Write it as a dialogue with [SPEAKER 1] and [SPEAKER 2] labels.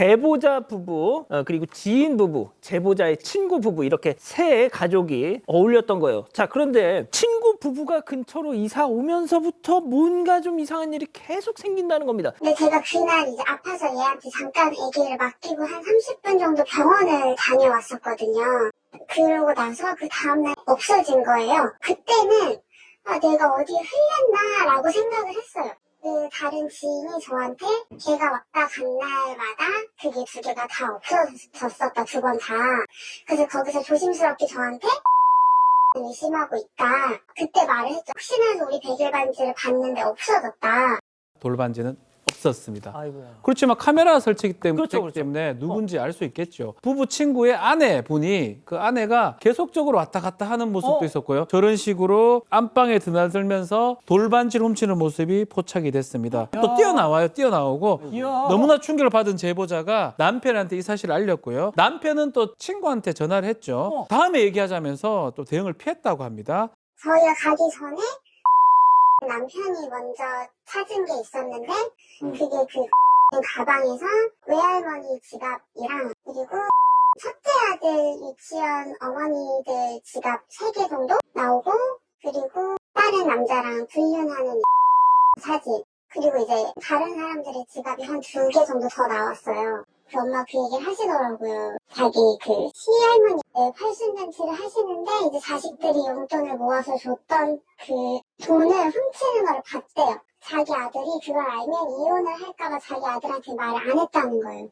[SPEAKER 1] 제보자 부부 어, 그리고 지인 부부, 제보자의 친구 부부 이렇게 세 가족이 어울렸던 거예요. 자 그런데 친구 부부가 근처로 이사 오면서부터 뭔가 좀 이상한 일이 계속 생긴다는 겁니다.
[SPEAKER 2] 근데 제가 그날 이제 아파서 얘한테 잠깐 아기를 맡기고 한 30분 정도 병원을 다녀왔었거든요. 그러고 나서 그 다음날 없어진 거예요. 그때는 아, 내가 어디에 흘렸나라고 생각을 했어요. 그 다른 지인이 저한테 걔가 왔다 간 날마다 그게 두 개가 다 없어졌었다 두 번 다. 그래서 거기서 조심스럽게 저한테 의심하고 있다. 그때 말을 했죠. 혹시나 해서 우리 베개 반지를 봤는데 없어졌다.
[SPEAKER 3] 돌반지는 없었습니다.
[SPEAKER 1] 아이고야.
[SPEAKER 3] 그렇지만 카메라 설치기 때문에,
[SPEAKER 1] 그렇죠, 그렇죠.
[SPEAKER 3] 때문에 누군지 알 수 있겠죠. 부부 친구의 아내 분이 그 아내가 계속적으로 왔다 갔다 하는 모습도
[SPEAKER 1] 어.
[SPEAKER 3] 있었고요. 저런 식으로 안방에 드나들면서 돌반지를 훔치는 모습이 포착이 됐습니다. 또 뛰어나와요. 뛰어나오고
[SPEAKER 1] 이야.
[SPEAKER 3] 너무나 충격을 받은 제보자가 남편한테 이 사실을 알렸고요. 남편은 또 친구한테 전화를 했죠.
[SPEAKER 1] 어.
[SPEAKER 3] 다음에 얘기하자면서 또 대응을 피했다고 합니다.
[SPEAKER 2] 저희가 가기 전에 남편이 먼저 찾은 게 있었는데 그게 그 가방에서 외할머니 지갑이랑 그리고 첫째 아들 유치원 어머니들 지갑 3개 정도 나오고 그리고 다른 남자랑 불륜하는 사진 그리고 이제 다른 사람들의 지갑이 한 두 개 정도 더 나왔어요. 그 엄마 그 얘기를 하시더라고요. 자기 그 시할머니 팔순 잔치를 하시는데 이제 자식들이 용돈을 모아서 줬던 그 돈을 훔치는 걸 봤대요. 자기 아들이 그걸 알면 이혼을 할까봐 자기 아들한테 말을 안 했다는 거예요.